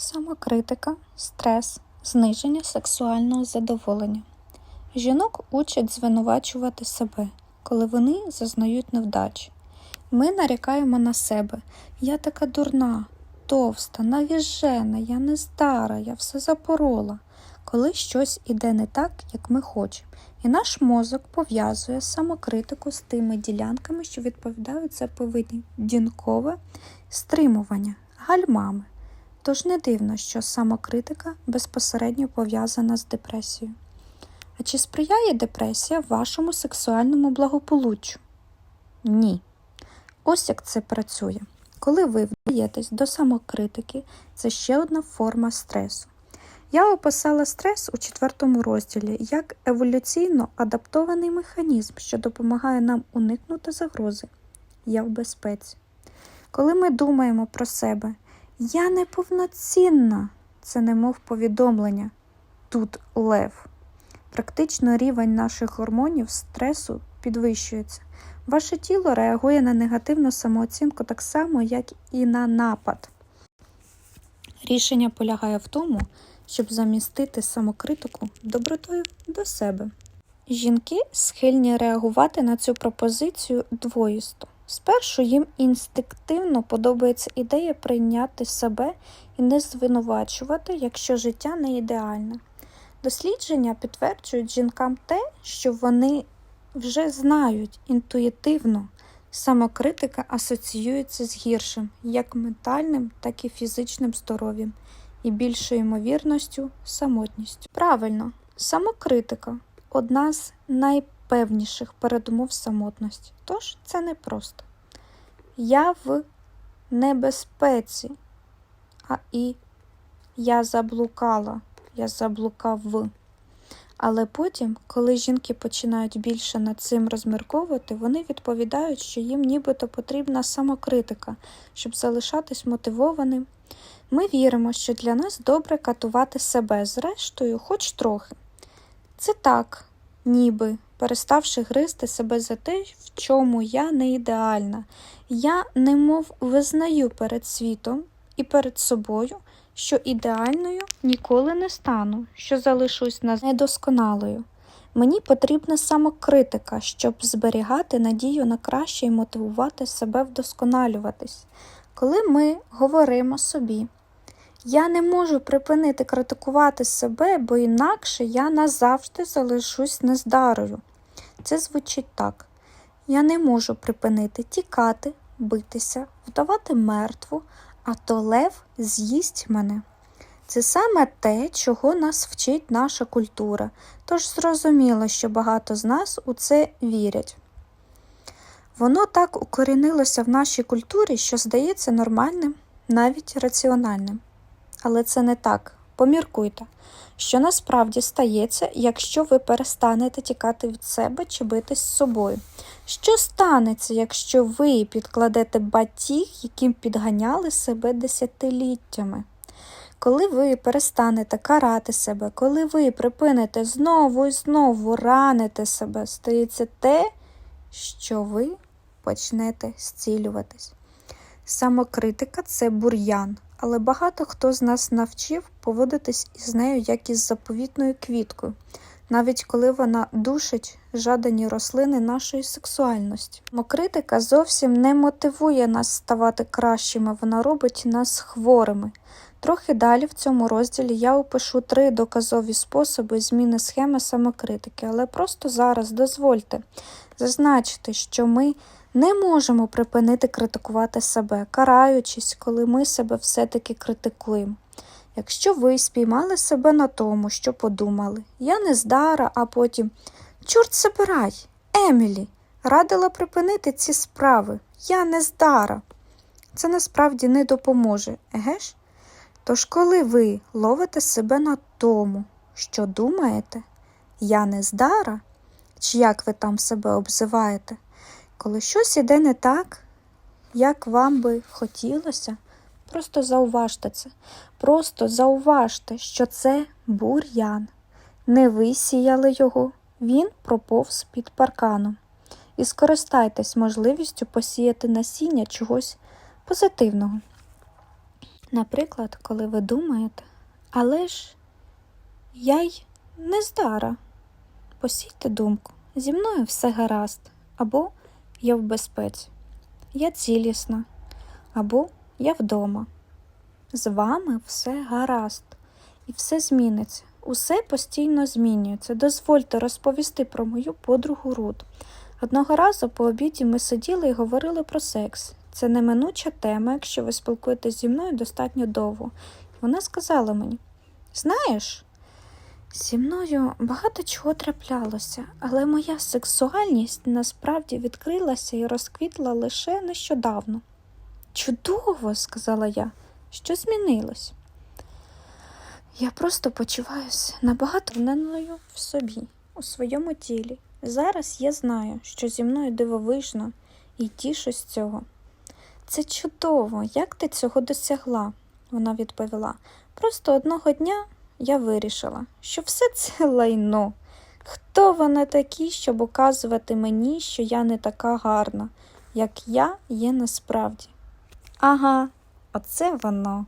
Самокритика, стрес, зниження сексуального задоволення. Жінок учать звинувачувати себе, коли вони зазнають невдачі. Ми нарікаємо на себе. Я така дурна, товста, навіжена, я не стара, я все запорола. Коли щось іде не так, як ми хочемо. І наш мозок пов'язує самокритику з тими ділянками, що відповідають за поведінкове стримування, гальмами. Тож не дивно, що самокритика безпосередньо пов'язана з депресією. А чи сприяє депресія вашому сексуальному благополуччю? Ні. Ось як це працює. Коли ви вдаєтесь до самокритики, це ще одна форма стресу. Я описала стрес у четвертому розділі як еволюційно адаптований механізм, що допомагає нам уникнути загрози. Я в безпеці. Коли ми думаємо про себе, я неповноцінна, це немов повідомлення. Тут лев. Практично рівень наших гормонів стресу підвищується. Ваше тіло реагує на негативну самооцінку так само, як і на напад. Рішення полягає в тому, щоб замістити самокритику добротою до себе. Жінки схильні реагувати на цю пропозицію двоїсто. Спершу їм інстинктивно подобається ідея прийняти себе і не звинувачувати, якщо життя не ідеальне. Дослідження підтверджують жінкам те, що вони вже знають інтуїтивно. Самокритика асоціюється з гіршим, як ментальним, так і фізичним здоров'ям, і більшою ймовірністю самотністю. Правильно, самокритика одна з найпевніших передумов самотності. Тож це непросто. Я в небезпеці, а і я заблукала, я заблукав в. Але потім, коли жінки починають більше над цим розмірковувати, вони відповідають, що їм нібито потрібна самокритика, щоб залишатись мотивованим. Ми віримо, що для нас добре катувати себе, зрештою, хоч трохи. Це так, ніби переставши гризти себе за те, в чому я не ідеальна. Я немов визнаю перед світом і перед собою, що ідеальною ніколи не стану, що залишусь на недосконалою. Мені потрібна самокритика, щоб зберігати надію на краще і мотивувати себе вдосконалюватись. Коли ми говоримо собі, я не можу припинити критикувати себе, бо інакше я назавжди залишусь нездарою. Це звучить так: я не можу припинити тікати, битися, вдавати мертву, а то лев з'їсть мене. Це саме те, чого нас вчить наша культура, тож зрозуміло, що багато з нас у це вірять. Воно так укорінилося в нашій культурі, що здається нормальним, навіть раціональним. Але це не так. Поміркуйте, що насправді стається, якщо ви перестанете тікати від себе чи битись з собою. Що станеться, якщо ви підкладете батіг, яким підганяли себе десятиліттями? Коли ви перестанете карати себе, коли ви припините знову і знову ранити себе, стається те, що ви почнете зцілюватись. Самокритика це бур'ян, але багато хто з нас навчив поводитись із нею як із заповітною квіткою, навіть коли вона душить жадані рослини нашої сексуальності. Мокритика зовсім не мотивує нас ставати кращими, вона робить нас хворими. Трохи далі в цьому розділі я опишу три доказові способи зміни схеми самокритики, але просто зараз дозвольте зазначити, що ми не можемо припинити критикувати себе, караючись, коли ми себе все-таки критикуємо. Якщо ви спіймали себе на тому, що подумали, я не здара, а потім чорт забирай, Емілі, радила припинити ці справи, я не здара. Це насправді не допоможе, еге ж? Тож, коли ви ловите себе на тому, що думаєте, я не здара, чи як ви там себе обзиваєте, коли щось іде не так, як вам би хотілося, просто зауважте це. Просто зауважте, що це бур'ян. Не ви сіяли його, він проповз під парканом. І скористайтесь можливістю посіяти насіння чогось позитивного. Наприклад, коли ви думаєте, але ж я й не здара. Посійте думку, зі мною все гаразд, або я в безпеці, я цілісна, або я вдома. З вами все гаразд, і все зміниться. Усе постійно змінюється. Дозвольте розповісти про мою подругу Рут. Одного разу по обіді ми сиділи і говорили про секс. Це неминуча тема, якщо ви спілкуєтесь зі мною достатньо довго. Вона сказала мені: Знаєш, зі мною багато чого траплялося, але моя сексуальність насправді відкрилася і розквітла лише нещодавно. Чудово, сказала я, що змінилось? Я просто почуваюся набагато впевненою в собі, у своєму тілі. Зараз я знаю, що зі мною дивовижно і тішусь цього. Це чудово, як ти цього досягла? Вона відповіла. Просто одного дня я вирішила, що все це лайно. Хто вони такі, щоб указувати мені, що я не така гарна, як я є насправді? Ага, оце воно.